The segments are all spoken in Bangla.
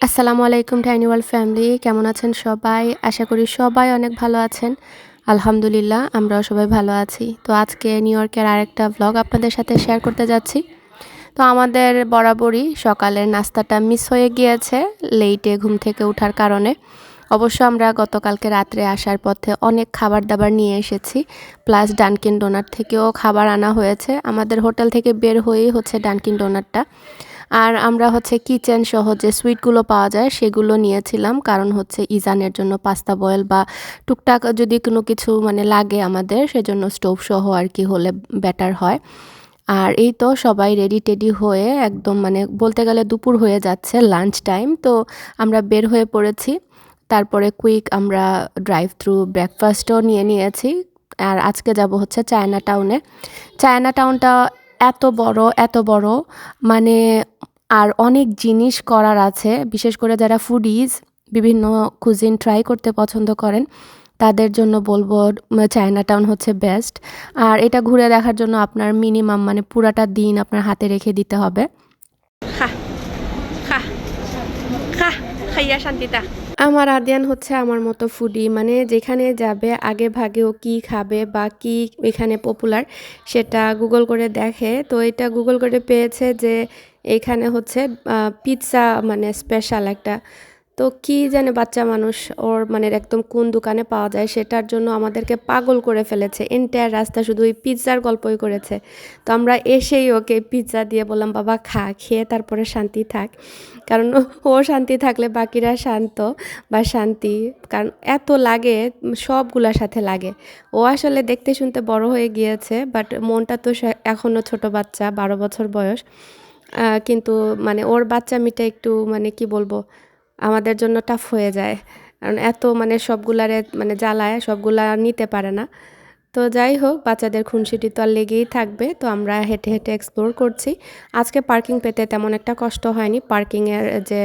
আসসালামু আলাইকুম টাইনি ফ্যামিলি কেমন আছেন সবাই? আশা করি সবাই অনেক ভালো আছেন। আলহামদুলিল্লাহ, আমরাও সবাই ভালো আছি। তো আজকে নিউ ইয়র্কের আরেকটা ব্লগ আপনাদের সাথে শেয়ার করতে যাচ্ছি। তো আমাদের বরাবরই সকালের নাস্তাটা মিস হয়ে গিয়েছে লেইটে ঘুম থেকে ওঠার কারণে। অবশ্য আমরা গতকালকে রাত্রে আসার পথে অনেক খাবার দাবার নিয়ে এসেছি প্লাস ডানকিন ডোনার থেকেও খাবার আনা হয়েছে। আমাদের হোটেল থেকে বের হয়েই হচ্ছে ডানকিন ডোনারটা আর আমরা হচ্ছে কিচেন সহ যে সুইটগুলো পাওয়া যায় সেগুলো নিয়েছিলাম, কারণ হচ্ছে ইজানের জন্য পাস্তা বয়েল বা টুকটাক যদি কোনো কিছু মানে লাগে আমাদের, সেজন্য স্টোভ সহ আর কি হলে বেটার হয়। আর এই তো সবাই রেডি টেডি হয়ে একদম মানে বলতে গেলে দুপুর হয়ে যাচ্ছে লাঞ্চ টাইম তো আমরা বের হয়ে পড়েছি। তারপরে কুইক আমরা ড্রাইভ থ্রু ব্রেকফাস্টও নিয়ে নিয়েছি। আর আজকে যাব হচ্ছে চায়না টাউনে চায়না টাউনটা এত বড় এত বড় মানে আর অনেক জিনিস করার আছে। বিশেষ করে যারা ফুডিজ বিভিন্ন কুজিন ট্রাই করতে পছন্দ করেন তাদের জন্য বলব চায়না টাউন হচ্ছে বেস্ট আর এটা ঘুরে দেখার জন্য আপনার মিনিমাম মানে পুরাটা দিন আপনার হাতে রেখে দিতে হবে। খাইয়া শান্তিতা আমার আদিয়ান হচ্ছে আমার মতো ফুডি মানে যেখানে যাবে আগে ভাগে ও কী খাবে বা কী এখানে পপুলার সেটা গুগল করে দেখে। তো এটা গুগল করে পেয়েছে যে এখানে হচ্ছে পিৎজা মানে স্পেশাল একটা তো কি জানে বাচ্চা মানুষ ওর মানে একদম কোন দোকানে পাওয়া যায়, সেটার জন্য আমাদেরকে পাগল করে ফেলেছে। এন্টায়ার রাস্তা শুধু ওই পিৎজার গল্পই করেছে। তো আমরা এসেই ওকে পিৎজা দিয়ে বললাম, বাবা, খা, খেয়ে তারপরে শান্তি থাক। কারণ ও শান্তি থাকলে বাকিরা শান্ত বা শান্তি, কারণ এত লাগে, সবগুলার সাথে লাগে। ও আসলে দেখতে শুনতে বড় হয়ে গিয়েছে বাট মনটা তো এখনও ছোট বাচ্চা, বারো বছর বয়স। কিন্তু মানে ওর বাচ্চা মিটা একটু মানে কি বলব আমাদের জন্য টাফ হয়ে যায়। কারণ এত মানে সবগুলারে মানে জ্বালায়, সবগুলা নিতে পারে না। তো যাই হোক, বাচ্চাদের খুনসিটি তো আর লেগেই থাকবে। তো আমরা হেঁটে হেঁটে এক্সপ্লোর করছি। আজকে পার্কিং পেতে তেমন একটা কষ্ট হয়নি। পার্কিংয়ের যে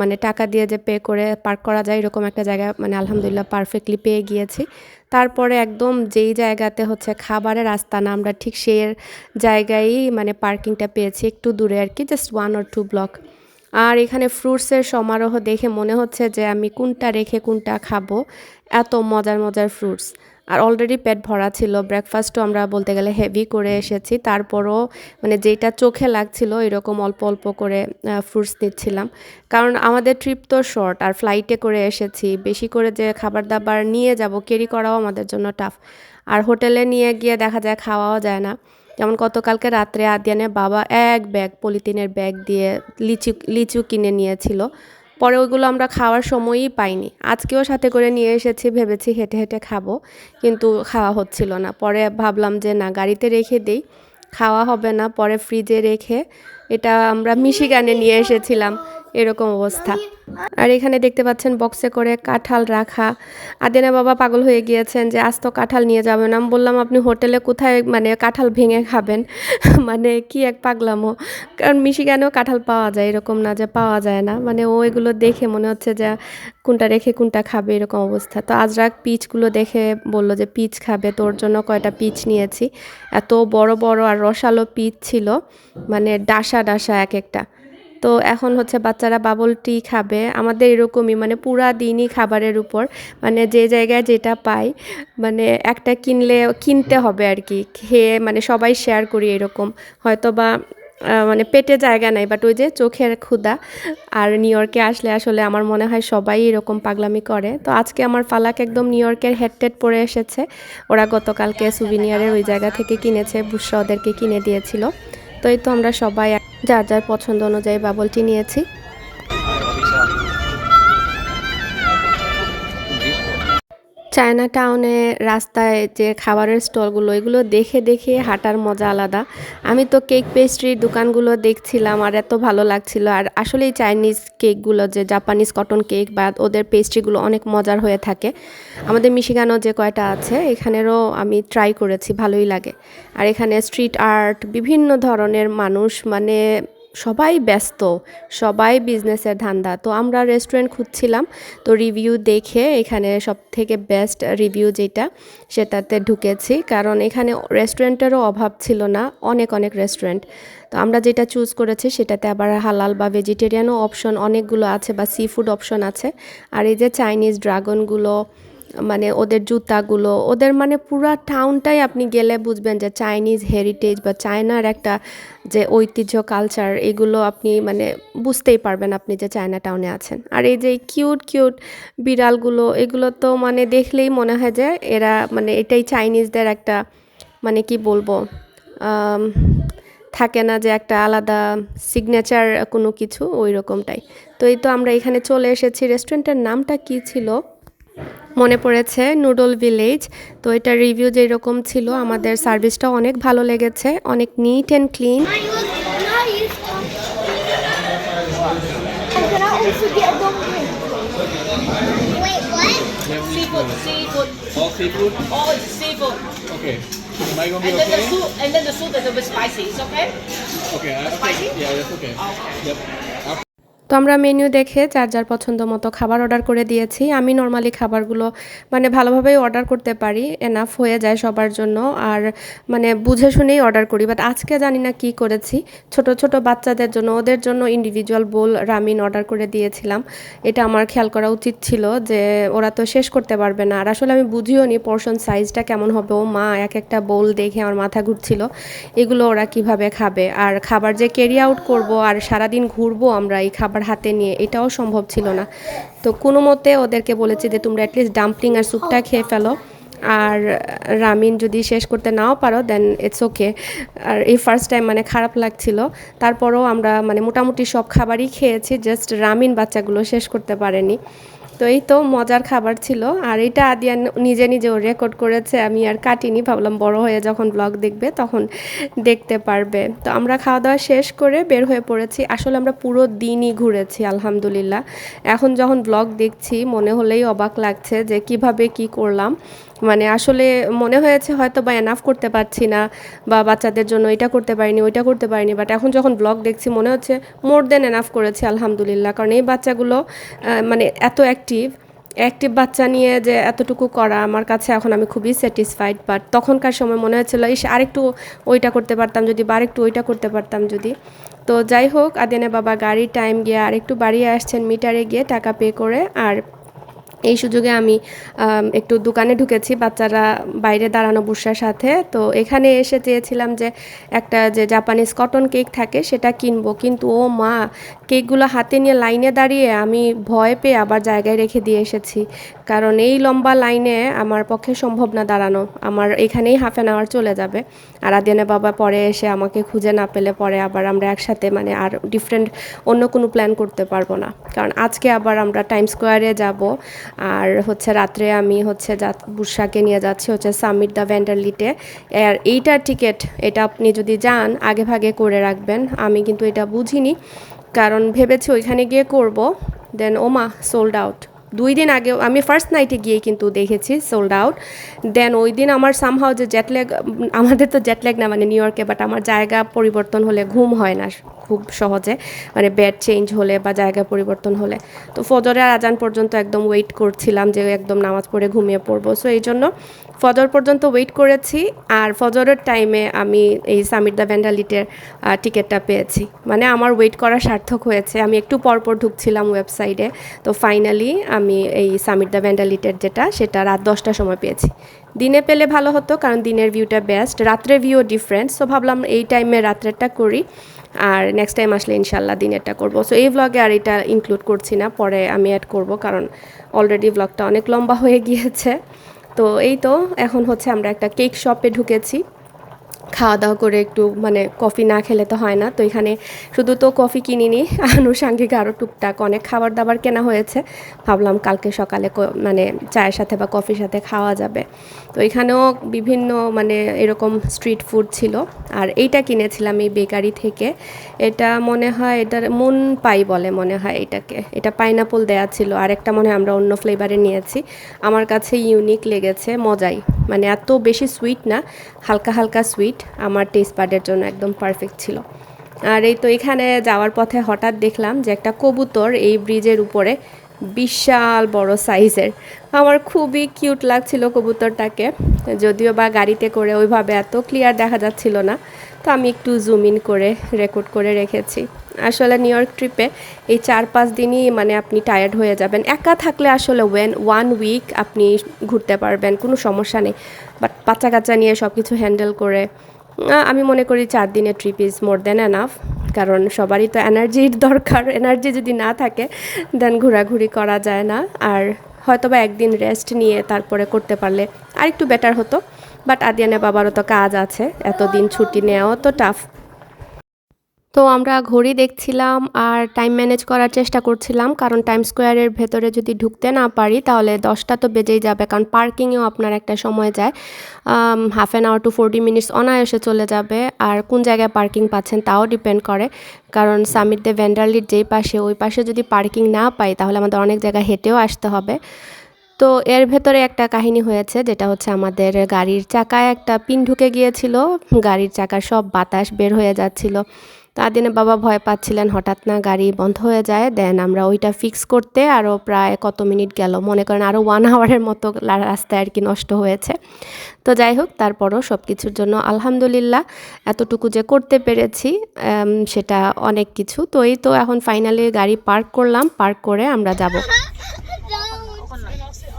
মানে টাকা দিয়ে যে পে করে পার্ক করা যায়, এরকম একটা জায়গা মানে আলহামদুলিল্লাহ পারফেক্টলি পেয়ে গিয়েছি। তারপরে একদম যেই জায়গাতে হচ্ছে খাবারের রাস্তা না আমরা ঠিক সেই জায়গায়ই মানে পার্কিংটা পেয়েছি একটু দূরে আর কি just one or two block আর এখানে ফ্রুটসের সমারোহ দেখে মনে হচ্ছে যে আমি কোনটা রেখে কোনটা খাব। এত মজার মজার ফ্রুটস আর অলরেডি পেট ভরা ছিল। ব্রেকফাস্টও আমরা বলতে গেলে হেভি করে এসেছি। তারপরও মানে যেটা চোখে লাগছিল, এরকম অল্প অল্প করে ফ্রুটস নিচ্ছিলাম। কারণ আমাদের ট্রিপ তো শর্ট আর ফ্লাইটে করে এসেছি। বেশি করে যে খাবার দাবার নিয়ে যাব ক্যারি করাও আমাদের জন্য টাফ আর হোটেলে নিয়ে গিয়ে দেখা যায় খাওয়াও যায় না। যেমন গতকালকে রাত্রে আদিয়ানে বাবা এক ব্যাগ পলিথিনের ব্যাগ দিয়ে লিচু লিচু কিনে নিয়েছিল। পরে ওইগুলো আমরা খাওয়ার সময়ই পাইনি। আজকেও সাথে করে নিয়ে এসেছি, ভেবেছি হেঁটে হেঁটে খাব, কিন্তু খাওয়া হচ্ছিল না। পরে ভাবলাম যে না, গাড়িতে রেখে দিই, খাওয়া হবে না, পরে ফ্রিজে রেখে এটা আমরা মিশিগানে নিয়ে এসেছিলাম, এরকম অবস্থা। আর এখানে দেখতে পাচ্ছেন বক্সে করে কাঁঠাল রাখা। আদিনা বাবা পাগল হয়ে গিয়েছেন যে, আজ তো কাঁঠাল নিয়ে যাবেন আমি বললাম, আপনি হোটেলে কোথায় মানে কাঁঠাল ভেঙে খাবেন? মানে কি এক পাগলামো। কারণ মিশিগানেও কাঁঠাল পাওয়া যায়, এরকম না যে পাওয়া যায় না। মানে ও এগুলো দেখে মনে হচ্ছে যে, কোনটা রেখে কোনটা খাবে? এরকম অবস্থা। তো আজরাক পিচগুলো দেখে বলল যে, পিচ খাবে, তোর জন্য কয়টা পিচ নিয়েছি। এত বড় বড় আর রসালো পিচ ছিল। মানে ডাসা ডাসা এক একটা। তো এখন হচ্ছে বাচ্চারা বাবল টি খাবে। আমাদের এরকমই মানে পুরা দিনই খাবারের উপর মানে যে জায়গায় যেটা পাই মানে একটা কিনলে, কিনতে হবে আর কি খেয়ে মানে সবাই শেয়ার করি এরকম। হয়তো বা মানে পেটে জায়গা নাই বাট ওই যে চোখের ক্ষুদা আর নিউ ইয়র্কে আসলে আসলে আমার মনে হয় সবাই এরকম পাগলামি করে। তো আজকে আমার ফালাক একদম নিউ ইয়র্কের হেডটেড পরে এসেছে। ওরা গতকালকে সুভিনিয়ারের ওই জায়গা থেকে কিনেছে, বুসরা ওদেরকে কিনে দিয়েছিল। তো এই তো আমরা সবাই যার যার পছন্দ অনুযায়ী বাবলটি নিয়েছি। চায়না টাউনে রাস্তায় যে খাবারের স্টলগুলো, এগুলো দেখে দেখে হাঁটার মজা আলাদা। আমি তো কেক পেস্ট্রির দোকানগুলো দেখছিলাম আর এত ভালো লাগছিল। আর আসলেই চাইনিজ কেকগুলো যে জাপানিজ কটন কেক বা ওদের পেস্ট্রিগুলো অনেক মজার হয়ে থাকে। আমাদের মিশিগানও যে কয়টা আছে, এখানেরও আমি ট্রাই করেছি, ভালোই লাগে। আর এখানে স্ট্রিট আর্ট বিভিন্ন ধরনের মানুষ মানে সবাই ব্যস্ত, সবাই বিজনেসের ধান্দা। তো আমরা রেস্টুরেন্ট খুঁজছিলাম, তো রিভিউ দেখে এখানে সব থেকে বেস্ট রিভিউ যেটা, সেটাতে ঢুকেছি। কারণ এখানে রেস্টুরেন্টেরও অভাব ছিল না, অনেক অনেক রেস্টুরেন্ট তো আমরা যেটা চুজ করেছি, সেটাতে আবার হালাল বা ভেজিটেরিয়ানও অপশন অনেকগুলো আছে বা সি ফুড অপশন আছে। আর এই যে চাইনিজ ড্রাগনগুলো মানে ওদের জুতাগুলো, ওদের মানে পুরা টাউনটাই আপনি গেলে বুঝবেন যে চাইনিজ হেরিটেজ বা চায়নার একটা যে ঐতিহ্য কালচার এগুলো আপনি মানে বুঝতেই পারবেন আপনি যে চায়না টাউনে আছেন। আর এই যে কিউট কিউট বিড়ালগুলো, এগুলো তো মানে দেখলেই মনে হয় যে এরা মানে এটাই চাইনিজদের একটা মানে কি বলব থাকে না যে একটা আলাদা সিগনেচার কোনো কিছু ওই রকমটাই তো এই তো আমরা এখানে চলে এসেছি। রেস্টুরেন্টের নামটা কি ছিল? মনে পড়েছে নুডল ভিলেজ তো এটা রিভিউ যেরকম ছিল আমাদের সার্ভিসটাও অনেক ভালো লেগেছে অনেক neat and clean? Seafood, seafood, All seafood? all is seafood. Okay. Am I gonna be And then the soup, and then the soup is a bit spicy. It's okay? Okay. I, Spicy? Yeah, that's okay. Okay. Yep. তো আমরা মেনু দেখে যার যার পছন্দ মতো খাবার অর্ডার করে দিয়েছি। আমি নর্মালি খাবারগুলো মানে ভালোভাবেই অর্ডার করতে পারি এনাফ হয়ে যায় সবার জন্য। আর মানে বুঝে শুনেই অর্ডার করি। বাট আজকে জানি না কি করেছি। ছোট ছোট বাচ্চাদের জন্য, ওদের জন্য ইন্ডিভিজুয়াল বোল রামিন অর্ডার করে দিয়েছিলাম। এটা আমার খেয়াল করা উচিত ছিল যে ওরা তো শেষ করতে পারবে না। আর আসলে আমি বুঝিও নি পোর্শন সাইজটা কেমন হবে। ও মা, এক একটা বোল দেখে আমার মাথা ঘুরছিল। এগুলো ওরা কীভাবে খাবে? আর খাবার যে ক্যারি আউট করব আর সারাদিন ঘুরবো আমরা এই খাবার হাতে নিয়ে, এটাও সম্ভব ছিল না। তো কোনো মতে ওদেরকে বলেছি যে, তোমরা অ্যাটলিস্ট ডাম্পলিং আর স্যুপটা খেয়ে ফেলো। আর রামিন যদি শেষ করতে নাও পারো দেন ইটস ওকে আর এই ফার্স্ট টাইম মানে খারাপ লাগছিল। তারপরও আমরা মানে মোটামুটি সব খাবারই খেয়েছি জাস্ট রামিন বাচ্চাগুলো শেষ করতে পারেনি। তো এই তো মজার খাবার ছিল। আর এটা আদিয়ান নিজে নিজেও রেকর্ড করেছে। আমি আর কাটিনি, ভাবলাম বড় হয়ে যখন ব্লগ দেখবে তখন দেখতে পারবে। তো আমরা খাওয়া দাওয়া শেষ করে বের হয়ে পড়েছি। আসলে আমরা পুরো দিনই ঘুরেছি, আলহামদুলিল্লাহ। এখন যখন ব্লগ দেখছি, মনে হলেই অবাক লাগছে যে কীভাবে কি করলাম। মানে আসলে মনে হয়েছে হয়তো বা এনাফ করতে পারছি না বা বাচ্চাদের জন্য এটা করতে পারিনি, ওইটা করতে পারিনি বাট এখন যখন ব্লগ দেখছি মনে হচ্ছে মোর দেন এনাফ করেছি আলহামদুলিল্লাহ। কারণ এই বাচ্চাগুলো মানে এত অ্যাক্টিভ অ্যাক্টিভ বাচ্চা নিয়ে যে এতটুকু করা আমার কাছে এখন আমি খুবই স্যাটিসফাইড বাট তখনকার সময় মনে হচ্ছিল, ইস, আরেকটু ওইটা করতে পারতাম যদি বা আরেকটু ওইটা করতে পারতাম যদি। তো যাই হোক, আদিনে বাবা গাড়ি টাইম গিয়ে আরেকটু বাড়িয়ে আসছেন মিটারে গিয়ে টাকা পে করে, আর এই সুযোগে আমি একটু দোকানে ঢুকেছি, বাচ্চারা বাইরে দাঁড়ানো বুসার সাথে। তো এখানে এসে চেয়েছিলাম যে একটা যে জাপানিজ কটন কেক থাকে, সেটা কিনবো। কিন্তু ও মা কেকগুলো হাতে নিয়ে লাইনে দাঁড়িয়ে আমি ভয় পেয়ে আবার জায়গায় রেখে দিয়ে এসেছি। কারণ এই লম্বা লাইনে আমার পক্ষে সম্ভব না দাঁড়ানো। আমার এখানেই হাফ অ্যান আওয়ার চলে যাবে। আর আদিয়ানে বাবা পরে এসে আমাকে খুঁজে না পেলে পরে আবার আমরা একসাথে মানে আর ডিফারেন্ট অন্য কোনো প্ল্যান করতে পারব না। কারণ আজকে আবার আমরা টাইম স্কোয়ারে যাব। আর হচ্ছে রাত্রে আমি হচ্ছে যা বুসাকে নিয়ে যাচ্ছি, হচ্ছে সামিট দ্য ভ্যান্ডারলিটে আর এইটার টিকিট, এটা আপনি যদি যান, আগে ভাগে করে রাখবেন। আমি কিন্তু এটা বুঝিনি, কারণ ভেবেছি ওইখানে গিয়ে করব। দেন ওমা সোল্ড আউট দুই দিন আগে, আমি ফার্স্ট নাইটে গিয়ে কিন্তু দেখেছি সোল্ড আউট দেন ওই দিন আমার সামহাও যে জেটল্যাগ আমাদের তো জেটল্যাগ না মানে নিউ ইয়র্কে বাট আমার জায়গা পরিবর্তন হলে ঘুম হয় না। খুব সহজে মানে বেড চেঞ্জ হলে বা জায়গা পরিবর্তন হলে। তো ফজরের আজান পর্যন্ত একদম ওয়েট করছিলাম যে একদম নামাজ পড়ে ঘুমিয়ে পড়ব। সো এই জন্য ফজর পর্যন্ত ওয়েট করেছি আর ফজরের টাইমে আমি এই সামিট দ্য ভ্যান্ডালিটের টিকিটটা পেয়েছি। মানে আমার ওয়েট করা সার্থক হয়েছে। আমি একটু পরপর ঢুকছিলাম ওয়েবসাইটে তো ফাইনালি আমি এই সামির দ্য ভ্যান্ডালিটের যেটা, সেটা রাত দশটার সময় পেয়েছি। দিনে পেলে ভালো হতো, কারণ দিনের ভিউটা বেস্ট রাত্রের ভিউ ডিফারেন্ট সো ভাবলাম এই টাইমে রাত্রেরটা করি, আর নেক্সট টাইম আসলে ইনশাল্লাহ দিনেরটা করব। সো এই ব্লগে আর এটা ইনক্লুড করছি না, পরে আমি অ্যাড করব, কারণ অলরেডি ব্লগটা অনেক লম্বা হয়ে গিয়েছে। তো এই তো, এখন হচ্ছে আমরা একটা কেক শপে ঢুকেছি। খাওয়া দাওয়া করে একটু মানে কফি না খেলে তো হয় না। তো এখানে শুধু তো কফি কিনিনি আনুষাঙ্গিক আরও টুকটাক অনেক খাবার দাবার কেনা হয়েছে। ভাবলাম কালকে সকালে মানে চায়ের সাথে বা কফির সাথে খাওয়া যাবে। তো এখানেও বিভিন্ন মানে এরকম স্ট্রিট ফুড ছিল। আর এইটা কিনেছিলাম এই বেকারি থেকে। এটা মনে হয় এটার মন পাই বলে মনে হয় এটাকে। এটা পাইনাপল দেয়া ছিল। আর একটা মনে হয় আমরা অন্য ফ্লেভারে নিয়েছি। আমার কাছে ইউনিক লেগেছে, মজাই। মানে এত বেশি সুইট না, হালকা হালকা সুইট আমার টেস্ট বাডের জন্য একদম পারফেক্ট ছিল। আর এই তো এখানে যাওয়ার পথে হঠাৎ দেখলাম যে একটা কবুতর এই ব্রিজের উপরে বিশাল বড় সাইজের আমার খুবই কিউট লাগছিল কবুতরটাকে। যদিও বা গাড়িতে করে ওইভাবে এত ক্লিয়ার দেখা যাচ্ছিল না, তো আমি একটু জুম ইন করে রেকর্ড করে রেখেছি। আসলে নিউ ইয়র্ক ট্রিপে এই চার পাঁচ দিনই মানে আপনি টায়ার্ড হয়ে যাবেন। একা থাকলে আসলে ওয়েন ওয়ান উইক আপনি ঘুরতে পারবেন, কোনো সমস্যা নেই। বাট বাচ্চা কাচ্চা নিয়ে সব কিছু হ্যান্ডেল করে আমি মনে করি চার দিনের trip is more than enough কারণ সবারই তো এনার্জির দরকার। এনার্জি যদি না থাকে দেন ঘোরাঘুরি করা যায় না। আর হয়তো বা একদিন রেস্ট নিয়ে তারপরে করতে পারলে আরেকটু বেটার হতো। বাট আদিয়ানে বাবারও তো কাজ আছে, এতদিন ছুটি নেওয়াও তো টাফ তো আমরা ঘড়ি দেখছিলাম আর টাইম ম্যানেজ করার চেষ্টা করছিলাম, কারণ টাইম স্কোয়ারের ভেতরে যদি ঢুকতে না পারি, তাহলে দশটা তো বেজেই যাবে, কারণ পার্কিংয়েও আপনার একটা সময় যায়। Half an hour to forty minutes অনায়াসে চলে যাবে, আর কোন জায়গায় পার্কিং পাচ্ছেন তাও ডিপেন্ড করে, কারণ সামিট দে ভেন্ডারলির যেই পাশে, ওই পাশে যদি পার্কিং না পাই, তাহলে আমাদের অনেক জায়গায় হেঁটেও আসতে হবে। তো এর ভেতরে একটা কাহিনী হয়েছে, যেটা হচ্ছে আমাদের গাড়ির চাকায় একটা পিন ঢুকে গিয়েছিল, গাড়ির চাকার সব বাতাস বের হয়ে যাচ্ছিল। তার দিনে বাবা ভয় পাচ্ছিলেন, হঠাৎ না গাড়ি বন্ধ হয়ে যায়, দেন আমরা ওইটা ফিক্স করতে আরও প্রায় কত মিনিট গেল। মনে করেন আরও ওয়ান আওয়ারের মতো রাস্তায় আর কি নষ্ট হয়েছে। তো যাই হোক, তারপরও সব কিছুর জন্য আলহামদুলিল্লাহ এতটুকু যে করতে পেরেছি সেটা অনেক কিছু। তো এই তো এখন ফাইনালি গাড়ি পার্ক করলাম পার্ক করে আমরা যাব।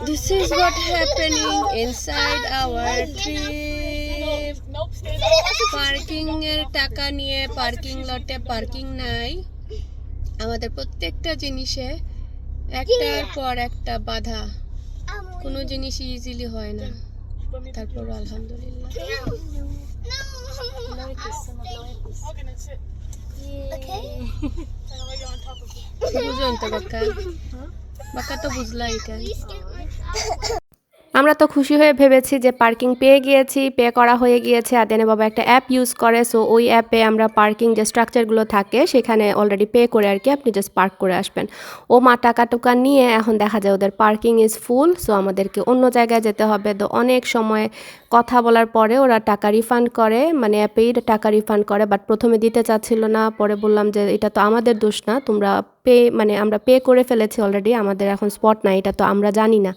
This is what happening inside our trip. Parking এর টাকা নিয়ে পার্কিং লটে পার্কিং নাই। আমাদের প্রত্যেকটা জিনিসে একটার পর একটা বাধা। কোনো জিনিস ইজিলি হয় না। তারপর আলহামদুলিল্লাহ। বুঝুন তো বাক্কা। বাক্কা তো বুঝলাই এটা আমরা তো খুশি হয়ে ভেবেছি যে পার্কিং পেয়ে গিয়েছি পে করা হয়ে গিয়েছে। আর আদেনে বাবা একটা অ্যাপ ইউজ করে সো ওই অ্যাপে আমরা পার্কিং যে স্ট্রাকচারগুলো থাকে, সেখানে অলরেডি পে করে আর কি আপনি জাস্ট পার্ক করে আসবেন। ও মা টাকা টুকা নিয়ে এখন দেখা যায় ওদের পার্কিং ইজ ফুল সো আমাদেরকে অন্য জায়গায় যেতে হবে। তো অনেক সময় কথা বলার পরে ওরা টাকা রিফান্ড করে মানে অ্যাপেই টাকা রিফান্ড করে বাট প্রথমে দিতে চাচ্ছিল না, পরে বললাম যে এটা তো আমাদের দোষ না, তোমরা পে মানে আমরা পে করে ফেলেছি অলরেডি আমাদের এখন স্পট নাই, এটা তো আমরা জানি না।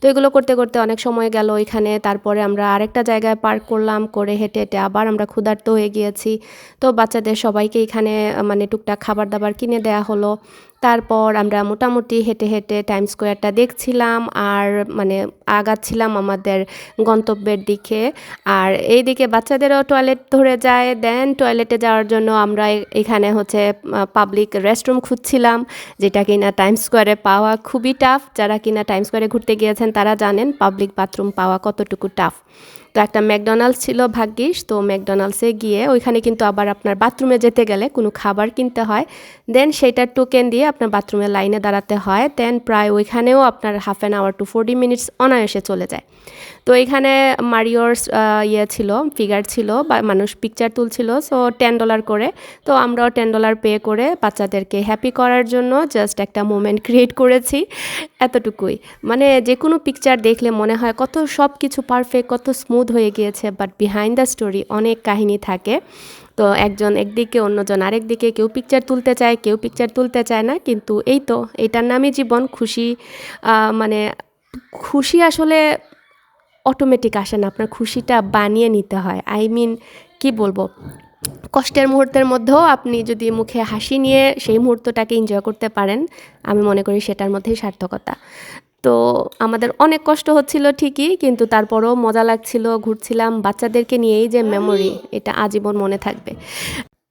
তো এগুলো করতে করতে অনেক সময় গেল ওইখানে। তারপরে আমরা আরেকটা জায়গায় পার্ক করলাম, করে হেঁটে হেঁটে আবার আমরা ক্ষুধার্ত হয়ে গিয়েছি। তো বাচ্চাদের সবাইকে এখানে মানে টুকটাক খাবার দাবার কিনে দেয়া হলো। তারপর আমরা মোটামুটি হেঁটে হেঁটে টাইম স্কোয়ারটা দেখছিলাম আর মানে আগাচ্ছিলাম আমাদের গন্তব্যের দিকে। আর এইদিকে বাচ্চাদেরও টয়লেট ধরে যায় দেন টয়লেটে যাওয়ার জন্য আমরা এখানে হচ্ছে পাবলিক রেস্টরুম খুঁজছিলাম, যেটা কিনা টাইম স্কোয়ারে পাওয়া খুবই টাফ যারা কিনা টাইম স্কোয়ারে ঘুরতে গিয়েছেন তারা জানেন পাবলিক বাথরুম পাওয়া কতটুকু টাফ তো একটা ম্যাকডোনাল্ডস ছিল ভাগ্যিস, তো ম্যাকডোনাল্ডসে গিয়ে ওইখানে কিন্তু আবার আপনার বাথরুমে যেতে গেলে কোনো খাবার কিনতে হয়। দেন সেইটার টোকেন দিয়ে আপনার বাথরুমের লাইনে দাঁড়াতে হয়। দেন প্রায় ওইখানেও আপনার half an hour to forty minutes অনায়াসে চলে যায়। তো এখানে মারিওর ইয়ে ছিল ফিগার ছিল, বা মানুষ পিকচার তুলছিল সো টেন ডলার করে। তো আমরাও টেন ডলার পে করে বাচ্চাদেরকে হ্যাপি করার জন্য জাস্ট একটা মোমেন্ট ক্রিয়েট করেছি এতটুকুই। মানে যে কোনো পিকচার দেখলে মনে হয় কত সব কিছু পারফেক্ট কত স্মুথ হয়ে গিয়েছে বাট বিহাইন্ড দ্য স্টোরি অনেক কাহিনী থাকে। তো একজন একদিকে, অন্যজন আরেক দিকে কেউ পিকচার তুলতে চায়, কেউ পিকচার তুলতে চায় না, কিন্তু এই তো, এটার নামই জীবন, খুশি মানে খুশি আসলে অটোমেটিক আসে না, আপনার খুশিটা বানিয়ে নিতে হয়। আই মিন কি বলব? কষ্টের মুহূর্তের মধ্যেও আপনি যদি মুখে হাসি নিয়ে সেই মুহূর্তটাকে এনজয় করতে পারেন, আমি মনে করি সেটার মধ্যেই সার্থকতা। তো আমাদের অনেক কষ্ট হচ্ছিল ঠিকই, কিন্তু তারপরও মজা লাগছিল, ঘুরছিলাম বাচ্চাদেরকে নিয়েই যে মেমোরি এটা আজীবন মনে থাকবে।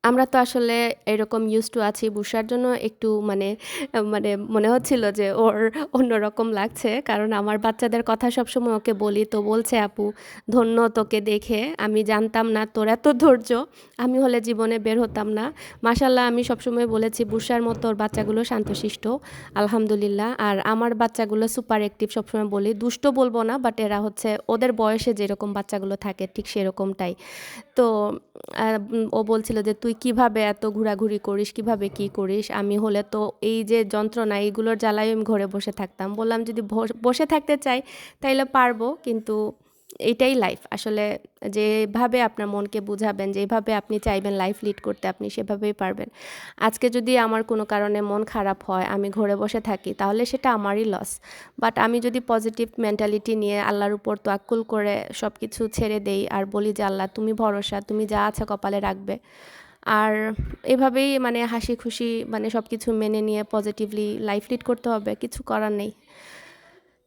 আমরা তো আসলে এরকম ইউজ টু আছি বুসার জন্য একটু মানে মানে মনে হচ্ছিল যে ওর অন্যরকম লাগছে। কারণ আমার বাচ্চাদের কথা সবসময় ওকে বলি, তো বলছে আপু, ধন্য তোকে দেখে। আমি জানতাম না তোর এত ধৈর্য। আমি হলে জীবনে বের হতাম না। মাসাল্লাহ আমি সবসময় বলেছি, বুসার মতো ওর বাচ্চাগুলো শান্তশিষ্ট। আলহামদুলিল্লাহ, আর আমার বাচ্চাগুলো সুপার অ্যাক্টিভ সবসময় বলি। দুষ্ট বলব না বাট এরা হচ্ছে ওদের বয়সে যেরকম বাচ্চাগুলো থাকে ঠিক সেরকমটাই। তো ও বলছিল যে, তুই কীভাবে এত ঘোরাঘুরি করিস, কীভাবে কি করিস? আমি হলে তো এই যে যন্ত্রণা, এইগুলোর জ্বালায় আমি ঘরে বসে থাকতাম। বললাম, যদি বস- থাকতে চাই, তাইলে পারব। কিন্তু এইটাই লাইফ আসলে যেভাবে আপনার মনকে বুঝাবেন, যেভাবে আপনি চাইবেন লাইফ লিড করতে, আপনি সেভাবেই পারবেন। আজকে যদি আমার কোনো কারণে মন খারাপ হয়, আমি ঘরে বসে থাকি, তাহলে সেটা আমারই লস বাট আমি যদি পজিটিভ মেন্টালিটি নিয়ে আল্লাহর উপর তোয়াক্কুল করে সব কিছু ছেড়ে দেই, আর বলি যে, আল্লাহ, তুমি ভরসা, তুমি যা আছে কপালে রাখবে। আর এভাবেই মানে হাসি খুশি মানে সব কিছু মেনে নিয়ে পজিটিভলি লাইফ লিড করতে হবে, কিছু করার নেই।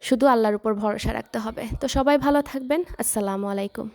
শুধু আল্লাহর উপর ভরসা রাখতে হবে। তো সবাই ভালো থাকবেন। আসসালামু আলাইকুম।